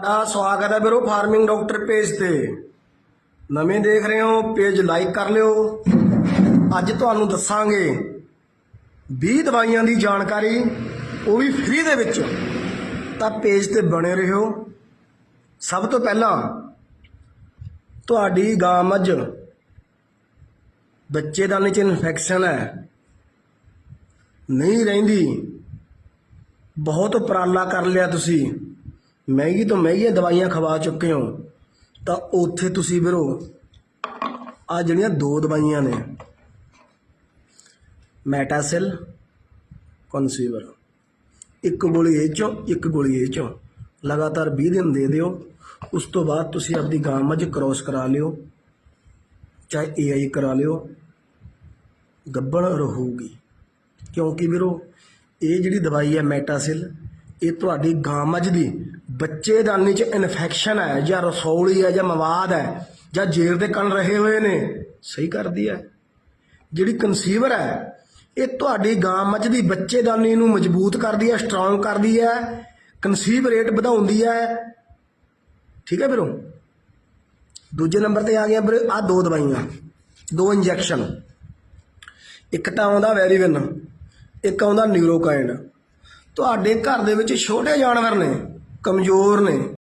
ਤੁਹਾਡਾ ਸਵਾਗਤ ਹੈ ਵੀਰੋ ਫਾਰਮਿੰਗ ਡਾਕਟਰ ਪੇਜ ਤੇ। ਨਵੇਂ ਦੇਖ ਰਹੇ ਹੋ, ਪੇਜ ਲਾਈਕ ਕਰ ਲਿਓ। ਅੱਜ ਤੁਹਾਨੂੰ ਦੱਸਾਂਗੇ 20 ਦਵਾਈਆਂ ਦੀ ਜਾਣਕਾਰੀ, ਉਹ ਵੀ ਫ੍ਰੀ ਦੇ ਵਿੱਚ। ਤਾਂ ਪੇਜ ਤੇ ਬਣੇ ਰਹੋ। ਸਭ ਤੋਂ ਪਹਿਲਾਂ ਤੁਹਾਡੀ ਗਾਂ ਮੱਝ ਬੱਚੇ ਦਾ ਚ ਇਨਫੈਕਸ਼ਨ ਹੈ। ਨਹੀਂ ਰਹਿੰਦੀ। ਬਹੁਤ ਉਪਰਾਲਾ ਕਰ ਲਿਆ ਤੁਸੀਂ। ਮਹਿੰਗੀ ਤੋਂ ਮਹਿੰਗੀਆਂ ਦਵਾਈਆਂ ਖਵਾ ਚੁੱਕੇ ਹੋ, ਤਾਂ ਉੱਥੇ ਤੁਸੀਂ ਵੀਰੋ ਆ ਜਿਹੜੀਆਂ ਦੋ ਦਵਾਈਆਂ ਨੇ, ਮੈਟਾਸਿਲ, ਕਨਸੀਵਰ। ਇੱਕ ਗੋਲੀ ਇਹ ਚੋਂ, ਇੱਕ ਗੋਲੀ ਇਹ ਚੋਂ। ਲਗਾਤਾਰ 20 ਦਿਨ ਦੇ ਦਿਓ, ਉਸ ਤੋਂ ਬਾਅਦ ਤੁਸੀਂ ਆਪਦੀ ਗਾਂ ਮੱਝ ਕ੍ਰੋਸ ਕਰਾ ਲਿਓ, ਚਾਹੇ ਏਆਈ ਕਰਾ ਲਿਓ, ਗੱਬਣ ਰਹੂਗੀ। ਕਿਉਂਕਿ ਵੀਰੋ, ਇਹ ਜਿਹੜੀ ਦਵਾਈ ਹੈ ਮੈਟਾਸਿਲ, ਇਹ ਤੁਹਾਡੀ ਗਾਂ ਮੱਝ ਦੀ ਬੱਚੇਦਾਨੀ ਚ ਇਨਫੈਕਸ਼ਨ ਹੈ ਜਾਂ ਰਸੌਲੀ ਹੈ ਜਾਂ ਮਵਾਦ ਹੈ ਜਾਂ ਜੇਰ ਦੇ ਕਣ ਰਹੇ ਹੋਏ ਨੇ, ਸਹੀ ਕਰਦੀ ਹੈ। ਜਿਹੜੀ ਕਨਸੀਵਰ ਹੈ, ਇਹ ਤੁਹਾਡੀ ਗਾਂ ਮੱਝ ਦੀ ਬੱਚੇਦਾਨੀ ਨੂੰ ਮਜ਼ਬੂਤ ਕਰਦੀ ਹੈ ਸਟਰੋਂਗ ਕਰਦੀ ਹੈ ਕਨਸੀਵ ਰੇਟ ਵਧਾਉਂਦੀ ਹੈ। ਠੀਕ ਹੈ ਵੀਰੋ? ਦੂਜੇ ਨੰਬਰ ਤੇ ਆ ਗਿਆ ਵੀਰੇ ਆ ਦੋ ਦਵਾਈਆਂ, ਦੋ ਇੰਜੈਕਸ਼ਨ ਇੱਕ ਤਾਂ ਆਉਂਦਾ ਵੈਰੀਵਿਨ ਇੱਕ ਆਉਂਦਾ ਨਿਊਰੋਕਾਈਨ ਤੁਹਾਡੇ ਘਰ ਦੇ ਵਿੱਚ ਛੋਟੇ ਜਾਨਵਰ ਨੇ ਕਮਜ਼ੋਰ ਨੇ।